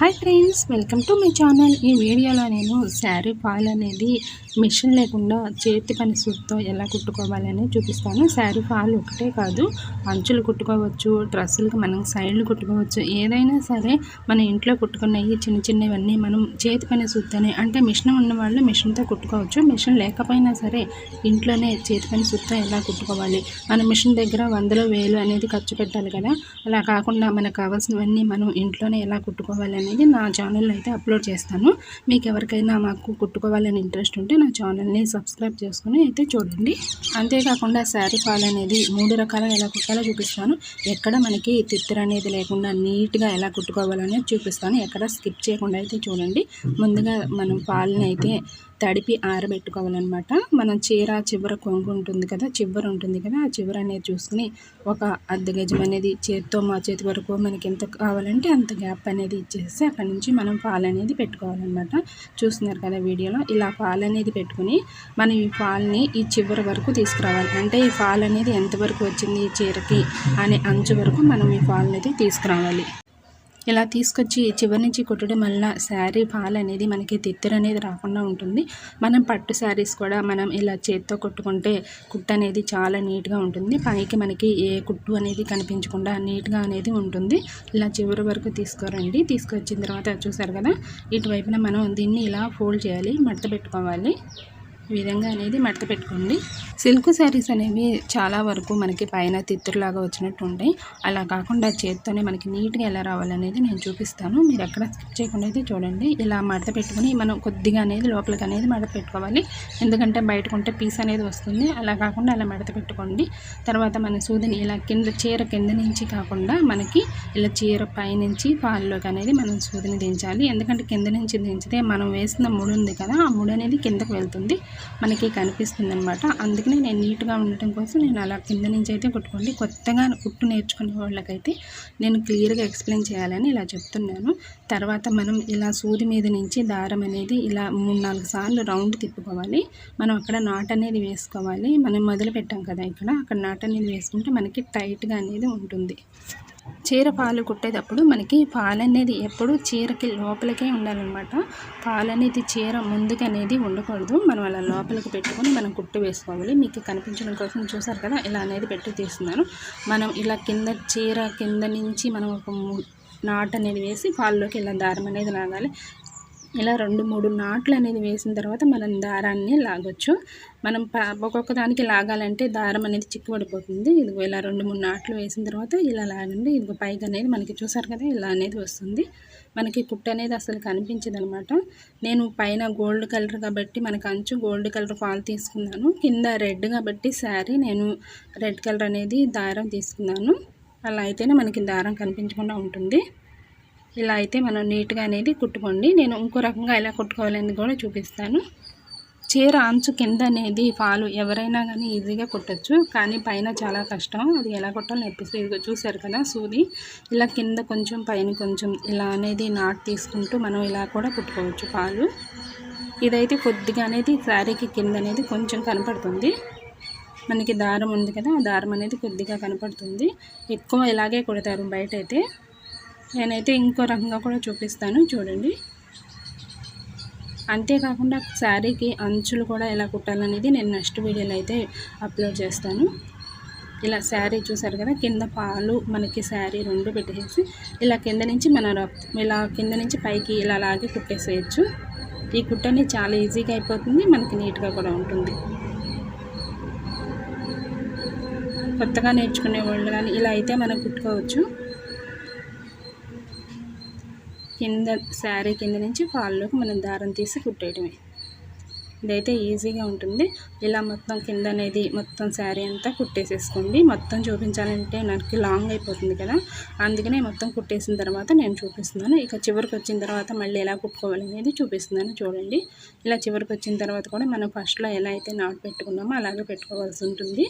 Hi friends welcome to my channel. ఈ వీడియోలో నేను శారీ ఫాల్ అనేది మిషన్ లేకుండా చేతి పని సూట్తో ఎలా కుట్టుకోవాలని చూపిస్తాను. శారీ ఫాల్ ఒకటే కాదు అంచులు కుట్టుకోవచ్చు డ్రెస్సులకు మనం సైడ్లు కుట్టుకోవచ్చు. ఏదైనా సరే మన ఇంట్లో కుట్టుకున్నవి చిన్న చిన్నవన్నీ మనం చేతి పని సూత్తోనే అంటే మిషన్ ఉన్న వాళ్ళు మిషన్తో కుట్టుకోవచ్చు. మిషన్ లేకపోయినా సరే ఇంట్లోనే చేతి పని సూత్తో ఎలా కుట్టుకోవాలి? మన మిషన్ దగ్గర వందలు వేలు అనేది ఖర్చు పెట్టాలి కదా. అలా కాకుండా మనకు కావాల్సినవన్నీ మనం ఇంట్లోనే ఎలా కుట్టుకోవాలి అనేది నా ఛానల్లో అయితే అప్లోడ్ చేస్తాను. మీకు ఎవరికైనా మాకు కుట్టుకోవాలని ఇంట్రెస్ట్ ఉంటే నా ఛానల్ని సబ్స్క్రైబ్ చేసుకుని అయితే చూడండి. అంతేకాకుండా శారీ ఫాల్ అనేది మూడు రకాలుగా ఎలా కుట్టాలో చూపిస్తాను. ఎక్కడ మనకి తిత్తర అనేది లేకుండా నీట్గా ఎలా కుట్టుకోవాలనేది చూపిస్తాను. ఎక్కడ స్కిప్ చేయకుండా అయితే చూడండి. ముందుగా మనం ఫాల్ని అయితే తడిపి ఆరబెట్టుకోవాలన్నమాట. మనం చీర చివర కొంగు ఉంటుంది కదా చివర ఉంటుంది కదా ఆ చివర అనేది చూసుకుని ఒక అర్ధ గజం అనేది చేతితో మా చేతి వరకు మనకి ఎంత కావాలంటే అంత గ్యాప్ అనేది ఇచ్చేసి అక్కడి నుంచి మనం పాలు అనేది పెట్టుకోవాలన్నమాట. చూస్తున్నారు కదా వీడియోలో ఇలా పాలు అనేది పెట్టుకుని మనం ఈ పాల్ని ఈ చివరి వరకు తీసుకురావాలి. అంటే ఈ పాలు అనేది ఎంతవరకు వచ్చింది ఈ చీరకి అనే అంచు వరకు మనం ఈ పాలు అనేది తీసుకురావాలి. ఇలా తీసుకొచ్చి చివరి నుంచి కుట్టడం వల్ల శారీ ఫాల్ అనేది మనకి తిత్తర అనేది రాకుండా ఉంటుంది. మనం పట్టు శారీస్ కూడా మనం ఇలా చేత్తో కుట్టుకుంటే కుట్టు అనేది చాలా నీట్గా ఉంటుంది. పైకి మనకి ఏ కుట్టు అనేది కనిపించకుండా నీట్గా అనేది ఉంటుంది. ఇలా చివరి వరకు తీసుకురండి. తీసుకొచ్చిన తర్వాత చూసారు కదా ఇటువైపున మనం దీన్ని ఇలా ఫోల్డ్ చేయాలి మడత పెట్టుకోవాలి. ఈ విధంగా అనేది మడత పెట్టుకోండి. సిల్క్ శారీస్ అనేవి చాలా వరకు మనకి పైన తిత్తురులాగా వచ్చినట్టు ఉంటాయి అలా కాకుండా చేత్తోనే మనకి నీట్గా ఎలా రావాలనేది నేను చూపిస్తాను. మీరు ఎక్కడ స్కిప్ చేయకుండా అయితే చూడండి. ఇలా మడత పెట్టుకుని మనం కొద్దిగా అనేది లోపలికి అనేది మడత పెట్టుకోవాలి. ఎందుకంటే బయటకు ఉంటే పీస్ అనేది వస్తుంది. అలా కాకుండా అలా మడత పెట్టుకోండి. తర్వాత మన సూదిని ఇలా కింద చీర కింద నుంచి కాకుండా మనకి ఇలా చీర పైనుంచి పాలలోకి అనేది మనం సూదిని దించాలి. ఎందుకంటే కింద నుంచి దించితే మనం వేసిన ముడి ఉంది కదా ఆ ముడి అనేది కిందకు వెళ్తుంది. మనకి కనిపిస్తుంది అనమాట అందుకనే నేను నీట్గా ఉండటం కోసం నేను అలా కింద నుంచి అయితే కుట్టుకోండి. కొత్తగా కుట్టు నేర్చుకునే వాళ్ళకైతే నేను క్లియర్గా ఎక్స్ప్లెయిన్ చేయాలని ఇలా చెప్తున్నాను. తర్వాత మనం ఇలా సూది మీద నుంచి దారం అనేది ఇలా మూడు నాలుగు సార్లు రౌండ్ తిప్పుకోవాలి. మనం అక్కడ నాట్ అనేది వేసుకోవాలి. మనం మొదలు పెట్టాం కదా ఇక్కడ. అక్కడ నాట్ అనేది వేసుకుంటే మనకి టైట్గా అనేది ఉంటుంది. చీర పాలు కుట్టేటప్పుడు మనకి పాలు అనేది ఎప్పుడు చీరకి లోపలికే ఉండాలన్నమాట. పాలు అనేది చీర ముందుకు అనేది ఉండకూడదు. మనం అలా లోపలికి పెట్టుకొని మనం కుట్టు వేసుకోవాలి. మీకు కనిపించడం కోసం చూసారు కదా ఇలా అనేది పెట్టి తీస్తున్నాను. మనం ఇలా కింద చీర కింద నుంచి మనం ఒక నాట్ అనేది వేసి పాల్లోకి ఇలా దారం అనేది లాగాలి. ఇలా రెండు మూడు నాట్లు అనేది వేసిన తర్వాత మనం దారాన్ని లాగొచ్చు. మనం ఒక్కొక్క దానికి లాగాలంటే దారం అనేది చిక్కుపడిపోతుంది ఇదిగో ఇలా రెండు మూడు నాట్లు వేసిన తర్వాత ఇలా లాగండి. ఇదిగో పైకి అనేది మనకి చూసారు కదా ఇలా అనేది వస్తుంది. మనకి కుట్టు అనేది అసలు కనిపించదు అనమాట నేను పైన గోల్డ్ కలర్ కాబట్టి మనకు అంచు గోల్డ్ కలర్ ఫాల్ తీసుకున్నాను. కింద రెడ్ కాబట్టి శారీ నేను రెడ్ కలర్ అనేది దారం తీసుకున్నాను. అలా అయితేనే మనకి దారం కనిపించకుండా ఉంటుంది. ఇలా అయితే మనం నీట్గా అనేది కుట్టుకోండి. నేను ఇంకో రకంగా ఎలా కుట్టుకోవాలని కూడా చూపిస్తాను. చీర అంచు కింద అనేది పాలు ఎవరైనా కానీ ఈజీగా కుట్టచ్చు. కానీ పైన చాలా కష్టం. అది ఎలా కుట్టాలో నేర్పిస్తే. ఇదిగో చూసారు కదా సూది. ఇలా కింద కొంచెం పైన కొంచెం ఇలా అనేది నాట్ తీసుకుంటూ మనం ఇలా కూడా కుట్టుకోవచ్చు పాలు. ఇదైతే కొద్దిగా అనేది శారీకి కింద అనేది కొంచెం కనపడుతుంది. మనకి దారం ఉంది కదా ఆ దారం అనేది కొద్దిగా కనపడుతుంది. ఎక్కువ ఇలాగే కుడతారు బయట అయితే నేనైతే ఇంకో రకంగా కూడా చూపిస్తాను చూడండి. అంతేకాకుండా శారీకి అంచులు కూడా ఎలా కుట్టాలనేది నేను నెక్స్ట్ వీడియోలో అయితే అప్లోడ్ చేస్తాను. ఇలా శారీ చూసారు కదా కింద పాలు మనకి శారీ రెండు పెట్టేసి ఇలా కింద నుంచి మన ఇలా కింద నుంచి పైకి ఇలా లాగి కుట్టేసేయచ్చు. ఈ కుట్టని చాలా ఈజీగా అయిపోతుంది మనకి నీట్గా కూడా ఉంటుంది. కొత్తగా నేర్చుకునే వాళ్ళు కానీ ఇలా అయితే మనం కుట్టుకోవచ్చు. కింద శారీ కింద నుంచి ఫాల్లోకి మనం దారం తీసి కుట్టేయటమే ఇదైతే ఈజీగా ఉంటుంది. ఇలా మొత్తం కింద అనేది మొత్తం శారీ అంతా కుట్టేసేసుకోండి. మొత్తం చూపించాలంటే నాకు లాంగ్ అయిపోతుంది కదా. అందుకనే మొత్తం కుట్టేసిన తర్వాత నేను చూపిస్తున్నాను. ఇక చివరికి వచ్చిన తర్వాత మళ్ళీ ఎలా కుట్టుకోవాలి అనేది చూపిస్తున్నాను. చూడండి. ఇలా చివరికి వచ్చిన తర్వాత కూడా మనం ఫస్ట్లో ఎలా అయితే నాటు పెట్టుకున్నామో అలాగే పెట్టుకోవాల్సి ఉంటుంది.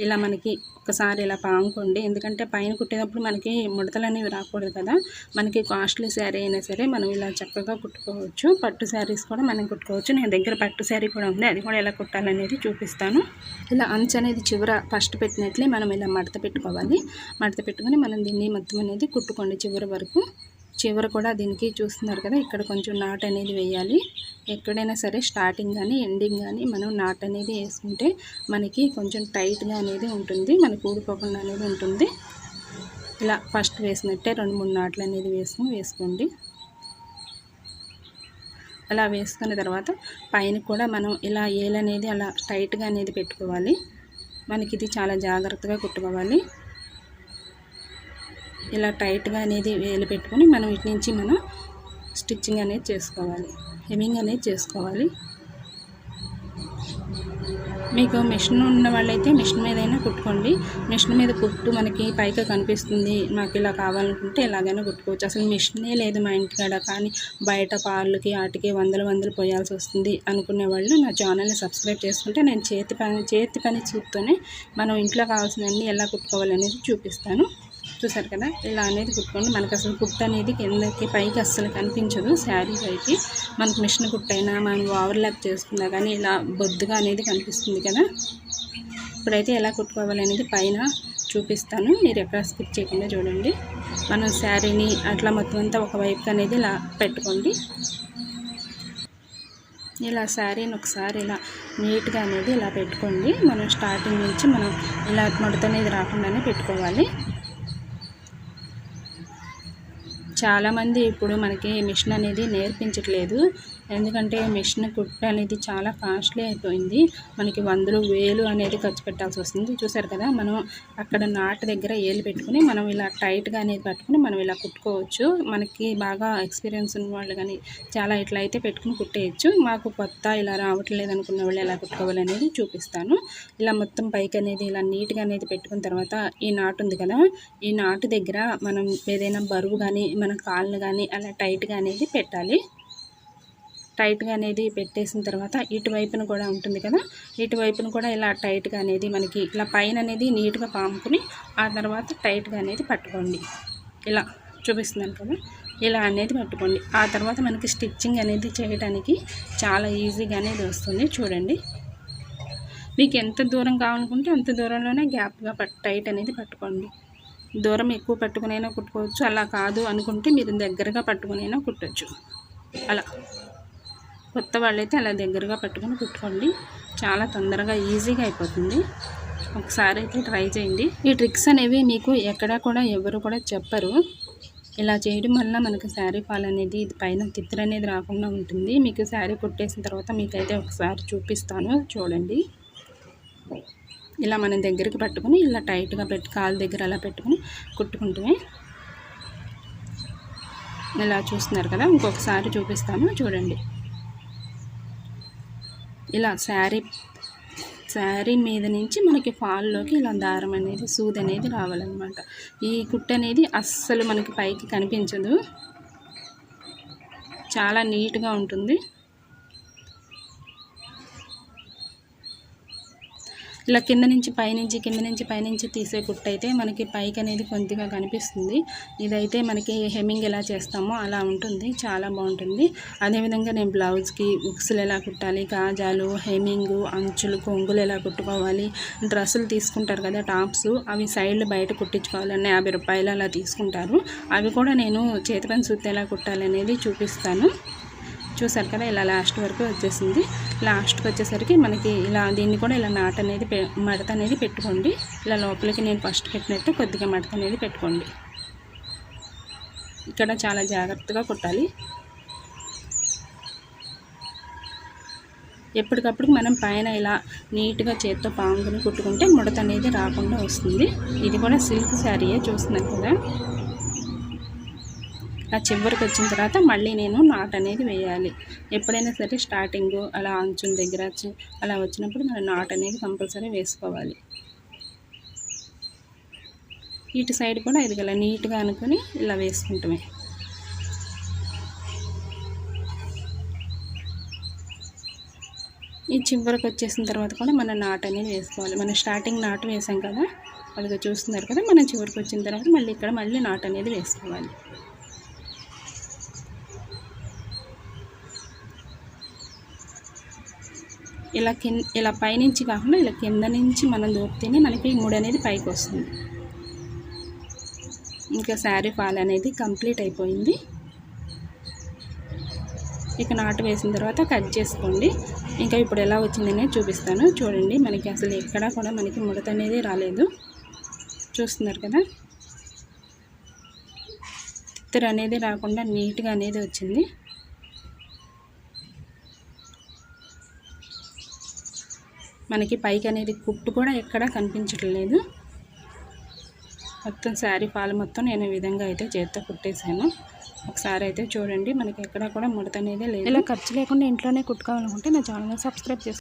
ఇలా మనకి ఒకసారి ఇలా పాముకోండి ఎందుకంటే పైన కుట్టేటప్పుడు మనకి ముడతలు అనేవి రాకూడదు కదా. మనకి కాస్ట్లీ శారీ అయినా సరే మనం ఇలా చక్కగా కుట్టుకోవచ్చు. పట్టు శారీస్ కూడా మనం కుట్టుకోవచ్చు. నేను దగ్గర పట్టు శారీ కూడా ఉంది. అది కూడా ఎలా కుట్టాలనేది చూపిస్తాను. ఇలా అంచు అనేది చివర ఫస్ట్ పెట్టినట్లే మనం ఇలా మడత పెట్టుకోవాలి. మడత పెట్టుకొని మనం దీన్ని మొత్తం అనేది కుట్టుకోండి చివరి వరకు. చివర కూడా దీనికి చూస్తున్నారు కదా ఇక్కడ కొంచెం నాట్ అనేది వేయాలి. ఎక్కడైనా సరే స్టార్టింగ్ కానీ ఎండింగ్ కానీ మనం నాట్ అనేది వేసుకుంటే మనకి కొంచెం టైట్గా అనేది ఉంటుంది మనకు ఊడిపోకుండా అనేది ఉంటుంది. ఇలా ఫస్ట్ వేసినట్టే రెండు మూడు నాట్లు అనేది వేసుకుని వేసుకోండి. అలా వేసుకున్న తర్వాత పైన కూడా మనం ఇలా ఏలనేది అలా టైట్గా అనేది పెట్టుకోవాలి. మనకి ఇది చాలా జాగ్రత్తగా కుట్టుకోవాలి. ఇలా టైట్గా అనేది వేలు పెట్టుకొని మనం ఇటు నుంచి మనం స్టిచ్చింగ్ అనేది చేసుకోవాలి. హెమింగ్ అనేది చేసుకోవాలి. మీకు మిషన్ ఉన్న వాళ్ళైతే మిషన్ మీదైనా కుట్టుకోండి. మిషన్ మీద కుట్టు మనకి పైగా కనిపిస్తుంది. మాకు ఇలా కావాలనుకుంటే ఎలాగైనా కుట్టుకోవచ్చు. అసలు మిషనే లేదు మా ఇంటికాడ కానీ బయట పార్లకి వాటికి వందల వందలు పోయాల్సి వస్తుంది అనుకునే వాళ్ళు నా ఛానల్ని సబ్స్క్రైబ్ చేసుకుంటే నేను చేతి పని చేతి పని చూపుతోనే మనం ఇంట్లో కావాల్సినవన్నీ ఎలా కుట్టుకోవాలనేది చూపిస్తాను. చూసారు కదా? ఇలా అనేది కుట్టుకోండి. మనకు అసలు కుట్టు అనేది కిందకి పైకి అస్సలు కనిపించదు. శారీ పైకి. మనకు మిషన్ కుట్టైనా మనం ఓవర్లాప్ చేసుకున్నా కానీ ఇలా బొద్దుగా అనేది కనిపిస్తుంది కదా? ఇప్పుడైతే ఎలా కుట్టుకోవాలి అనేది పైన చూపిస్తాను. మీరు ఎక్కడ స్కిప్ చేయకుండా చూడండి. మనం శారీని అట్లా మొత్తం అంతా ఒకవైపు అనేది ఇలా పెట్టుకోండి. ఇలా శారీని ఒకసారి ఇలా నీట్గా అనేది ఇలా పెట్టుకోండి. మనం స్టార్టింగ్ నుంచి మనం ఇలా ముడత అనేది రాకుండానే పెట్టుకోవాలి. చాలామంది ఇప్పుడు మనకి మిషన్ అనేది నేర్పించట్లేదు. ఎందుకంటే మిషన్ కుట్టు అనేది చాలా కాస్ట్లీ అయిపోయింది. మనకి వందలు వేలు అనేది ఖర్చు పెట్టాల్సి వస్తుంది. చూసారు కదా మనం అక్కడ నాటు దగ్గర ఏలు పెట్టుకుని మనం ఇలా టైట్గా అనేది పట్టుకుని మనం ఇలా కుట్టుకోవచ్చు. మనకి బాగా ఎక్స్పీరియన్స్ ఉన్న వాళ్ళు కానీ చాలా ఇట్లా అయితే పెట్టుకుని కుట్టేయచ్చు. మాకు కొత్త ఇలా రావట్లేదు అనుకున్న వాళ్ళు ఎలా కుట్టుకోవాలి అనేది చూపిస్తాను. ఇలా మొత్తం పైకి అనేది ఇలా నీట్గా అనేది పెట్టుకున్న తర్వాత ఈ నాటు ఉంది కదా ఈ నాటు దగ్గర మనం ఏదైనా బరువు కానీ మన కాళ్ళు కానీ అలా టైట్గా అనేది పెట్టాలి. టైట్గా అనేది పెట్టేసిన తర్వాత ఇటువైపున కూడా ఉంటుంది కదా ఇటువైపున కూడా ఇలా టైట్గా అనేది మనకి ఇలా పైన అనేది నీట్గా పాముకుని ఆ తర్వాత టైట్గా అనేది పట్టుకోండి. ఇలా చూపిస్తున్నాను కదా ఇలా అనేది పట్టుకోండి. ఆ తర్వాత మనకి స్టిచ్చింగ్ అనేది చేయడానికి చాలా ఈజీగా అనేది వస్తుంది. చూడండి. మీకు ఎంత దూరం కావాలనుకుంటే అంత దూరంలోనే గ్యాప్గా పట్ టైట్ అనేది పట్టుకోండి. దూరం ఎక్కువ పట్టుకునైనా కుట్టుకోవచ్చు అలా కాదు అనుకుంటే మీరు దగ్గరగా పట్టుకునైనా కుట్టచ్చు. అలా. కొత్త వాళ్ళైతే అలా దగ్గరగా పెట్టుకొని కుట్టుకోండి. చాలా తొందరగా ఈజీగా అయిపోతుంది. ఒకసారి అయితే ట్రై చేయండి. ఈ ట్రిక్స్ అనేవి మీకు ఎక్కడా కూడా ఎవరు కూడా చెప్పరు. ఇలా చేయడం వల్ల మనకు శారీ ఫాల్ అనేది ఇది పైన తిత్తులు అనేది రాకుండా ఉంటుంది. మీకు శారీ కుట్టేసిన తర్వాత మీకైతే ఒకసారి చూపిస్తాను. చూడండి. ఇలా మనం దగ్గరికి పట్టుకుని ఇలా టైట్గా పెట్టి కాలు దగ్గర అలా పెట్టుకుని కుట్టుకుంటుమే ఇలా చూస్తున్నారు కదా. ఇంకొకసారి చూపిస్తాను. చూడండి. ఇలా శారీ శారీ మీద నుంచి మనకి ఫాల్లోకి ఇలా దారం అనేది సూది అనేది రావాలన్నమాట. ఈ కుట్టు అనేది అస్సలు మనకి పైకి కనిపించదు. చాలా నీట్గా ఉంటుంది. ఇలా కింద నుంచి పైనుంచి కింద నుంచి పైనుంచి తీసే కుట్టు అయితే మనకి పైకి అనేది కొద్దిగా కనిపిస్తుంది. ఇదైతే మనకి హెమ్మింగ్ ఎలా చేస్తామో అలా ఉంటుంది. చాలా బాగుంటుంది. అదేవిధంగా నేను బ్లౌజ్కి బుక్స్లు ఎలా కుట్టాలి కాజాలు హెమ్మింగ్ అంచులు కొంగులు ఎలా కుట్టుకోవాలి డ్రెస్సులు తీసుకుంటారు కదా టాప్స్ అవి సైడ్లు బయట కుట్టించుకోవాలని యాభై రూపాయలు అలా తీసుకుంటారు. అవి కూడా నేను చేతి పని సుత్తి ఎలా కుట్టాలి అనేది చూపిస్తాను. చూసారు కదా ఇలా లాస్ట్ వరకు వచ్చేసింది. లాస్ట్కి వచ్చేసరికి మనకి ఇలా దీన్ని కూడా ఇలా నాట్ అనేది మడత అనేది పెట్టుకోండి. ఇలా లోపలికి నేను ఫస్ట్ పెట్టినట్టు కొద్దిగా మడత అనేది పెట్టుకోండి. ఇక్కడ చాలా జాగ్రత్తగా కుట్టాలి. ఎప్పటికప్పుడు మనం పైన ఇలా నీట్గా చేత్తో పాముకుని కుట్టుకుంటే ముడత అనేది రాకుండా వస్తుంది. ఇది కూడా సిల్క్ శారీయే చూస్తున్నాను కదా. ఆ చివరికి వచ్చిన తర్వాత మళ్ళీ నేను నాట్ అనేది వేయాలి. ఎప్పుడైనా సరే స్టార్టింగ్ అలా అంచుల దగ్గర అలా వచ్చినప్పుడు మనం నాట్ అనేది కంపల్సరీ వేసుకోవాలి. ఇటు సైడ్ కూడా ఇది ఇలా నీట్గా అనుకుని ఇలా వేసుకుంటామే. ఈ చివరికి వచ్చేసిన తర్వాత కూడా మన నాట్ అనేది వేసుకోవాలి. మనం స్టార్టింగ్ నాటు వేసాం కదా అది చూస్తున్నారు కదా మనం చివరికి వచ్చిన తర్వాత మళ్ళీ ఇక్కడ మళ్ళీ నాట్ అనేది వేసుకోవాలి. ఇలా కింద ఇలా పైనుంచి కాకుండా ఇలా కింద నుంచి మనం దూపితేనే మనకి ముడి అనేది పైకి వస్తుంది. ఇంకా శారీ ఫాల్ అనేది కంప్లీట్ అయిపోయింది. ఇక నాటు వేసిన తర్వాత కట్ చేసుకోండి. ఇంకా ఇప్పుడు ఎలా వచ్చిందనే చూపిస్తాను. చూడండి మనకి అసలు ఎక్కడా కూడా మనకి ముడత అనేది రాలేదు. చూస్తున్నారు కదా? తిత్తర అనేది రాకుండా నీట్గా అనేది వచ్చింది. మనకి పైకి అనేది కుట్టు కూడా ఎక్కడా కనిపించట్లేదు మొత్తం శారీ పాలు మొత్తం నేను ఈ విధంగా అయితే చేత్తో కుట్టేశాను. ఒకసారి అయితే చూడండి మనకి ఎక్కడా కూడా ముడత అనేది లేదు. ఇలా ఖర్చు లేకుండా ఇంట్లోనే కుట్టుకోవాలనుకుంటే నా ఛానల్ని సబ్స్క్రైబ్ చేసుకోండి